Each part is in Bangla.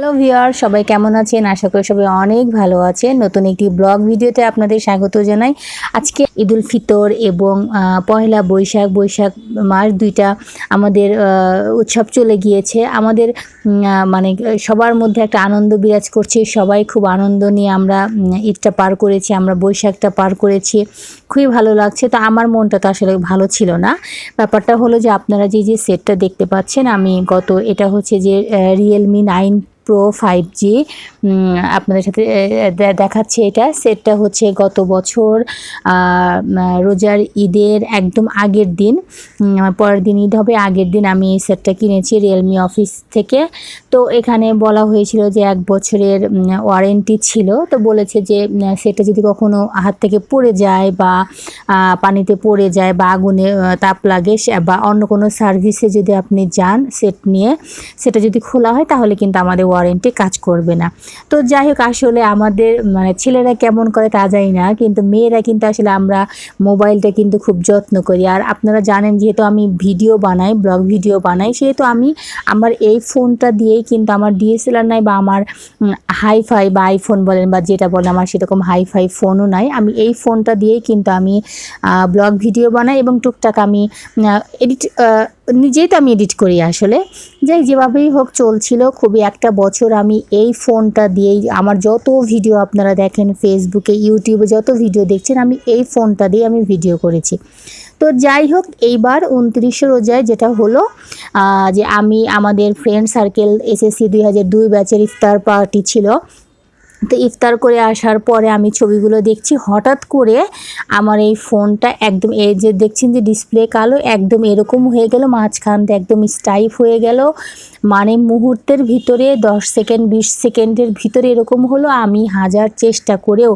হ্যালো ভিউয়ার সবাই কেমন আছেন? আশা করি সবাই অনেক ভালো আছেন। নতুন একটি ব্লগ ভিডিওতে আপনাদের স্বাগত জানাই। আজকে ঈদুল ফিতর এবং পয়লা বৈশাখ বৈশাখ মাস দুইটা আমাদের উৎসব চলে গিয়েছে। আমাদের মানে সবার মধ্যে একটা আনন্দ বিরাজ করছে। সবাই খুব আনন্দ নিয়ে আমরা ঈদটা পার করেছি, আমরা বৈশাখটা পার করেছি। খুবই ভালো লাগছে। তো আমার মনটা তো আসলে ভালো ছিল না। ব্যাপারটা হলো যে আপনারা যে যে সেটটা দেখতে পাচ্ছেন, আমি গত, এটা হচ্ছে যে Realme nine pro five G আপনাদের সাথে দেখাচ্ছে এটা। সেটটা হচ্ছে গত বছর রোজার ঈদের একদম আগের দিন। পরের দিন ঈদ হবে আগের দিন আমি এই সেটটা কিনেছি রিয়েলমি অফিস থেকে। তো এখানে বলা হয়েছিল যে এক বছরের ওয়ারেন্টি ছিল। তো বলেছে যে উম, সেটা যদি কখনো হাত থেকে পড়ে যায় বা পানিতে পড়ে যায় বা আগুনে তাপ লাগে বা অন্য কোনো সার্ভিসে যদি আপনি যান সেট নিয়ে সেটা যদি খোলা হয় তাহলে কিন্তু আমাদের ওয়ারেন্টি কাজ করবে না। তো যাই হোক আসলে আমাদের মানে ছেলেরা কেমন করে তা জানি না, কিন্তু মেয়েরা কিন্তু আসলে আমরা মোবাইলটা কিন্তু খুব যত্ন করি। আর আপনারা জানেন, যেহেতু আমি ভিডিও বানাই, ব্লগ ভিডিও বানাই, সেহেতু আমি আমার এই ফোনটা দিয়েই কিন্তু আমার ডিএসএলআর নাই বা আমার হাইফাই বা আইফোন বলেন বা যেটা বলেন, আমার সেরকম হাইফাই ফোনও নাই। আমি এই ফোনটা দিয়েই কিন্তু আমি ব্লগ ভিডিও বানাই এবং টুকটাক আমি এডিট নিজেই তো আমি এডিট করি আসলে। যাই, যেভাবেই হোক চলছিল, খুবই একটা বছর আমি এই ফোনটা দিয়েই আমার যত ভিডিও আপনারা দেখেন ফেসবুকে ইউটিউবে যত ভিডিও দেখছেন, আমি এই ফোনটা দিয়ে আমি ভিডিও করেছি। তো যাই হোক, এইবার উনত্রিশে রোজায় যেটা হলো যে আমি, আমাদের ফ্রেন্ড সার্কেল এসএসসি দুই হাজার দুই ব্যাচের ইফতার পার্টি ছিল। তো ইফতার করে আসার পরে আমি ছবিগুলো দেখছি। হঠাৎ করে আমার এই ফোনটা একদম এই যে দেখছেন যে ডিসপ্লে কালো, একদম এরকম হয়ে গেল, মাঝখান দিয়ে একদম স্টাইপ হয়ে গেল। মানে মুহূর্তের ভিতরে, দশ সেকেন্ড বিশ সেকেন্ডের ভিতরে এরকম হলো। আমি হাজার চেষ্টা করেও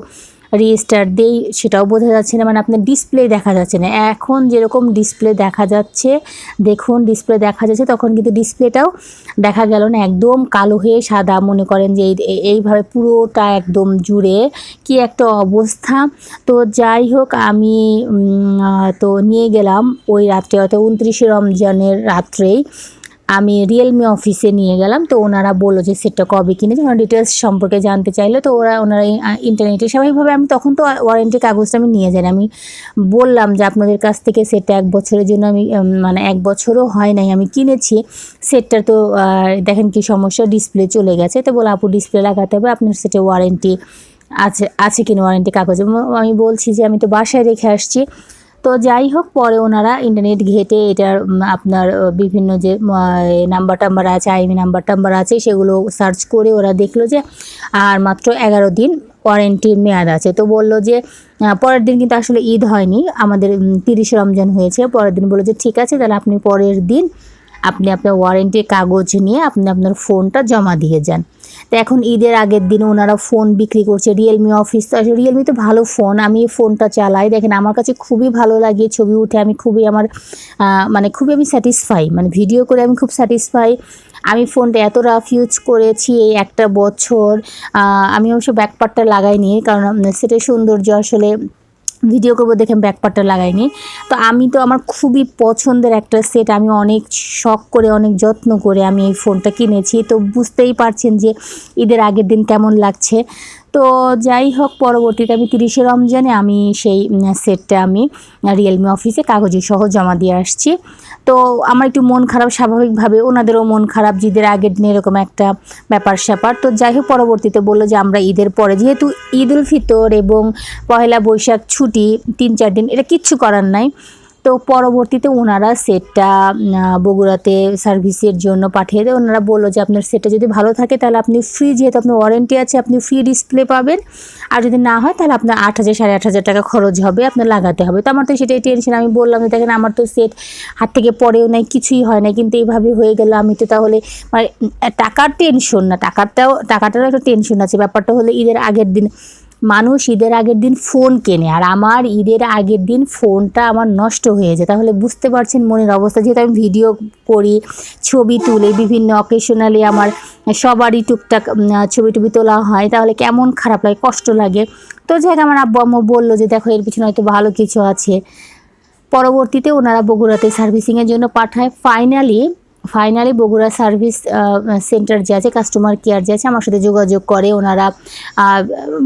রিস্টার দেই, সেটাও বোঝা যাচ্ছে না। মানে আপনার ডিসপ্লে দেখা যাচ্ছে না। এখন যেরকম ডিসপ্লে দেখা যাচ্ছে, দেখুন ডিসপ্লে দেখা যাচ্ছে, তখন কিন্তু ডিসপ্লেটাও দেখা গেল না। একদম কালো হয়ে সাদা, মনে করেন যে এই- এই- এইভাবে পুরোটা একদম জুড়ে কি একটা অবস্থা। তো যাই হোক, আমি তো নিয়ে গেলাম ওই রাত্রে অর্থাৎ উনত্রিশে রমজানের রাত্রেই। আমি রিয়েলমি অফিসে নিয়ে গেলাম, তো ওনারা বলল যে সেটটা কবে কিনেছে ওনার ডিটেলস সম্পর্কে জানতে চাইলো, তো ওরা, ওনারা ইন্টারনেটে স্বাভাবিকভাবে আমি তখন তো ওয়ারেন্টি কাগজটা আমি নিয়ে যাই। আমি বললাম যে আপনাদের কাছ থেকে সেটটা এক বছরের জন্য আমি মানে এক বছরও হয় নাই, আমি কিনেছি সেটটা তো দেখেন কি সমস্যা ডিসপ্লে চলে গেছে, তো বলে আপু ডিসপ্লে লাগাতে হবে, আপনার সেটে ওয়ারেন্টি আছে আছে কিনা ওয়ারেন্টি কাগজ আমি বলছি যে আমি তো বাসায় রেখে আসছি তো যাই হোক, পরে ওনারা ইন্টারনেট ঘেটে এটার আপনার বিভিন্ন যে নাম্বার টাম্বার আছে আইমি নাম্বার টাম্বার আছে, সেগুলো সার্চ করে ওরা দেখল যে, আর মাত্র এগারো দিন ওয়ারেন্টির মেয়াদ আছে। তো বলল যে পরের দিন কিন্তু আসলে ঈদ হয়নি, আমাদের তিরিশ রমজান হয়েছে, পরের দিন বলল যে, ঠিক আছে, তাহলে আপনি পরের দিন আপনি আপনার ওয়ারেন্টির কাগজ নিয়ে আপনি আপনার ফোনটা জমা দিয়ে যান। তো এখন ঈদের আগের দিন ওনারা ফোন বিক্রি করছে রিয়েলমি অফিস তো রিয়েলমি তো ভালো ফোন আমি ফোনটা চালাই। দেখেন, আমার কাছে খুবই ভালো লাগে ছবি উঠে, আমি খুবই আমার মানে খুবই আমি স্যাটিসফাই মানে ভিডিও করে আমি খুব স্যাটিসফাই আমি ফোনটা এত রাফ ইউজ করেছি এই একটা বছর আমি অবশ্য ব্যাকপার্টটা লাগাইনি, কারণ সেটা সৌন্দর্য আসলে ভিডিও করব দেখে ব্যাকপার্টটা লাগাইনি। তো আমি তো আমার খুবই পছন্দের একটা সেট আমি অনেক শখ করে, অনেক যত্ন করে আমি এই ফোনটা কিনেছি। তো বুঝতেই পারছেন যে ঈদের আগের দিন কেমন লাগছে। তো যাই হোক, পরবর্তীতে আমি তিরিশে রমজানে আমি সেই সেটটা আমি রিয়েলমি অফিসে কাগজে সহ জমা দিয়ে আসছি। তো আমার একটু মন খারাপ স্বাভাবিকভাবে, ওনাদেরও মন খারাপ যে ঈদের আগের দিনে এরকম একটা ব্যাপার স্যাপার। তো যাই হোক, পরবর্তীতে বলল যে আমরা ঈদের পরে, যেহেতু ঈদ উল ফিতর এবং পয়লা বৈশাখ ছুটি, তিন চার দিন, এটা কিচ্ছু করার নাই। তো পরবর্তীতে ওনারা সেটটা বগুড়াতে সার্ভিসের জন্য পাঠিয়ে দেয়। ওনারা বলল যে, আপনার সেটটা যদি ভালো থাকে, তাহলে আপনি ফ্রি যেহেতু আপনার ওয়ারেন্টি আছে, আপনি ফ্রি ডিসপ্লে পাবেন। আর যদি না হয়, তাহলে আপনার আট হাজার, সাড়ে আট হাজার টাকা খরচ হবে, আপনার লাগাতে হবে। তো আমার তো সেটাই টেনশন আমি বললাম যে, দেখেন, আমার তো সেট হাত থেকে পড়েও নাই, কিছুই হয় না কিন্তু এইভাবে হয়ে গেল, আমি তো তাহলে মানে টাকার টেনশন না, টাকারটাও, টাকাটারও একটা টেনশন আছে। ব্যাপারটা হলো ঈদের আগের দিন মানুষ ঈদের আগের দিন ফোন কেনে, আর আমার ঈদের আগের দিন ফোনটা আমার নষ্ট হয়ে যায় তাহলে বুঝতে পারছেন মনের অবস্থা, যেহেতু আমি ভিডিও করি, ছবি তুলে, বিভিন্ন অকেশনালি আমার সবারই টুকটাক ছবি টবি তোলা হয়, তাহলে কেমন খারাপ লাগে, কষ্ট লাগে। তো যাই আমার আব্বু আম্মু বলল যে, দেখো, এর পিছনে হয়তো ভালো কিছু আছে। পরবর্তীতে ওনারা বগুড়াতে সার্ভিসিংয়ের জন্য পাঠায়। Finally finally Bogura service centre যে আছে কাস্টমার কেয়ার যে আছে, আমার সাথে যোগাযোগ করে ওনারা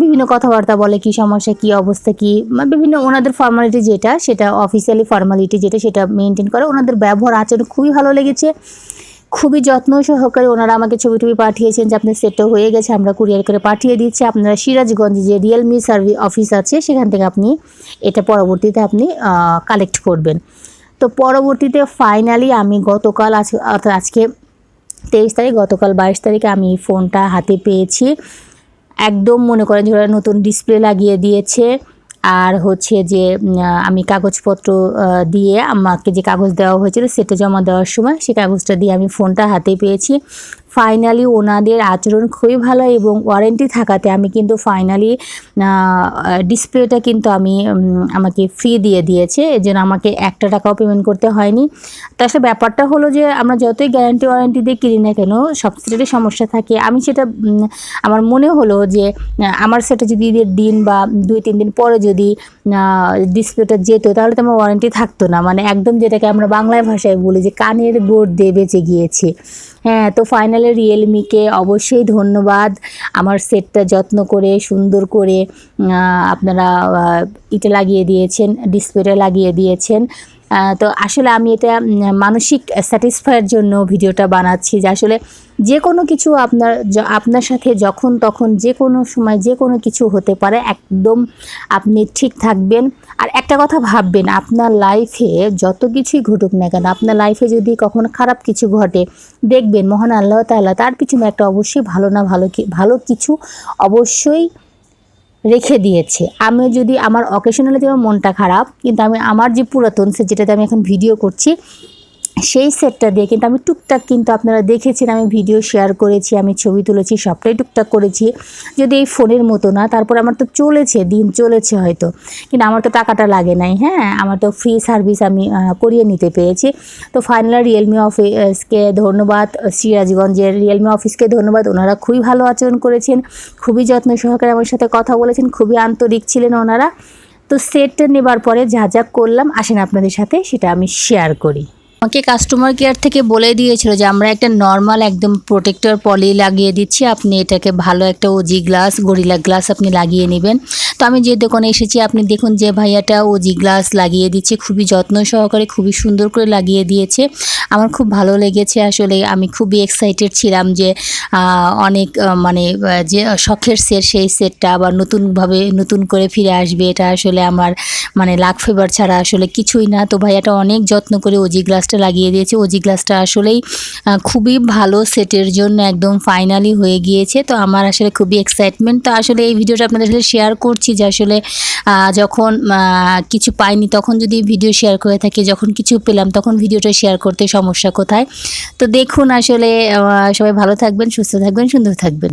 বিভিন্ন কথাবার্তা বলে কি সমস্যা, কি অবস্থা, কি মানে বিভিন্ন ওনাদের ফর্মালিটি যেটা, সেটা অফিসিয়ালি ফর্মালিটি যেটা, সেটা মেনটেন করে। ওনাদের ব্যবহার, আচরণ খুবই ভালো লেগেছে। খুবই যত্ন সহকারে ওনারা আমাকে ছবি টবি পাঠিয়েছেন যে আপনার সেটটা হয়ে গেছে, আমরা কুরিয়ার করে পাঠিয়ে দিচ্ছি। আপনারা সিরাজগঞ্জে যে রিয়েলমি সার্ভিস অফিস আছে, সেখান থেকে আপনি এটা পরবর্তীতে আপনি কালেক্ট করবেন। তো পরবর্তীতে ফাইনালি আমি গতকাল আজ, অর্থাৎ আজকে তেইশ তারিখ, গতকাল বাইশ তারিখে আমি এই ফোনটা হাতে পেয়েছি। একদম মনে করেন যে ওরা নতুন ডিসপ্লে লাগিয়ে দিয়েছে। আর হচ্ছে যে আমি কাগজপত্র দিয়ে আমাকে যে কাগজ দেওয়া হয়েছিল সেটা জমা দেওয়ার সময় সেই কাগজটা দিয়ে আমি ফোনটা হাতে পেয়েছি। ফাইনালি ওনাদের আচরণ খুবই ভালো এবং ওয়ারেন্টি থাকাতে আমি কিন্তু ফাইনালি ডিসপ্লেটা কিন্তু আমি আমাকে ফ্রি দিয়ে দিয়েছে। এর জন্য আমাকে একটা টাকাও পেমেন্ট করতে হয়নি। তো আসলে ব্যাপারটা হলো যে, আমরা যতই গ্যারান্টি ওয়ারেন্টি দিয়ে কিনি না কেন, সব সেটারই সমস্যা থাকে। আমি সেটা আমার মনে হলো যে আমার সেটা যদি দিন বা দুই, তিন দিন পরে যদি ডিসপ্লেটা যেত, তাহলে তো আমার ওয়ারেন্টি থাকতো না। মানে একদম যেটাকে আমরা বাংলায় ভাষায় বলি যে, কানের গোড় দিয়ে বেঁচে গিয়েছে। হ্যাঁ তো ফাইনালে রিয়েলমিকে অবশ্যই ধন্যবাদ। আমার সেটটা যত্ন করে, সুন্দর করে আপনারা ইটা লাগিয়ে দিয়েছেন ডিসপ্লেটা লাগিয়ে দিয়েছেন। তো আসলে আমি এটা মানসিক স্যাটিসফাইয়ের জন্য ভিডিওটা বানাচ্ছি যে আসলে যে কোনো কিছু আপনার আপনার সাথে যখন তখন যে কোনো সময় যে কোনো কিছু হতে পারে, একদম আপনি ঠিক থাকবেন। আর একটা কথা ভাববেন, আপনার লাইফে যত কিছুই ঘটুক না কেন, আপনার লাইফে যদি কখনো খারাপ কিছু ঘটে, দেখবেন মহান আল্লাহ তাআলা তার পিছনে একটা অবশ্যই ভালো না ভালো ভালো কিছু অবশ্যই রেখে দিয়েছে। আমি যদি আমার অকেশনালি যেমন মনটা খারাপ, কিন্তু আমি আমার যে পুরাতন সে যেটাতে আমি এখন ভিডিও করছি সেই সেটটা দিয়ে কিন্তু আমি টুকটাক কিন্তু আপনারা দেখেছেন, আমি ভিডিও শেয়ার করেছি, আমি ছবি তুলেছি, সবটাই টুকটাক করেছি। যদি এই ফোনের মতো না, তারপর আমার তো চলেছে, দিন চলেছে হয়তো। কিন্তু আমার তো টাকাটা লাগে নাই হ্যাঁ? আমার তো ফ্রি সার্ভিস আমি করিয়ে নিতে পেরেছি। তো ফাইনালি রিয়েলমি অফিসকে ধন্যবাদ, সিরাজগঞ্জের রিয়েলমি অফিসকে ধন্যবাদ, ওনারা খুবই ভালো আচরণ করেছেন, খুবই যত্ন সহকারে আমার সাথে কথা বলেছেন, খুবই আন্তরিক ছিলেন ওনারা। তো সেটটা নেবার পরে যা যা করলাম, আসেন আপনাদের সাথে, সেটা আমি শেয়ার করি। আমাকে কাস্টমার কেয়ার থেকে বলে দিয়েছিল যে, আমরা একটা নর্মাল একদম প্রোটেক্টর পলি লাগিয়ে দিচ্ছি। আপনি এটাকে ভালো একটা ওজি গ্লাস গরিলা গ্লাস আপনি লাগিয়ে নেবেন। তো আমি যে দোকানে এসেছি, আপনি দেখুন যে ভাইয়াটা ওজি গ্লাস লাগিয়ে দিচ্ছে, খুবই যত্ন সহকারে, খুবই সুন্দর করে লাগিয়ে দিয়েছে। আমার খুব ভালো লেগেছে আসলে। আমি খুবই এক্সাইটেড ছিলাম যে অনেক মানে যে শখের সেট সেই সেটটা আবার নতুনভাবে নতুন করে ফিরে আসবে। এটা আসলে আমার মানে লাখ ফেভার ছাড়া আসলে কিছুই না। তো ভাইয়াটা অনেক যত্ন করে ওজি গ্লাসটা লাগিয়ে দিয়েছে। ওজি গ্লাসটা আসলেই খুবই ভালো সেটের জন্য একদম ফাইনালি হয়ে গিয়েছে। তো আমার আসলে খুবই এক্সাইটমেন্ট তো আসলে এই ভিডিওটা আপনাদের সাথে শেয়ার করছি যে আসলে যখন কিছু পাইনি, তখন যদি ভিডিও শেয়ার করে থাকি, যখন কিছু পেলাম, তখন ভিডিওটা শেয়ার করতে সমস্যা কোথায়? তো দেখুন আসলে সবাই ভালো থাকবেন, সুস্থ থাকবেন, সুন্দর থাকবেন।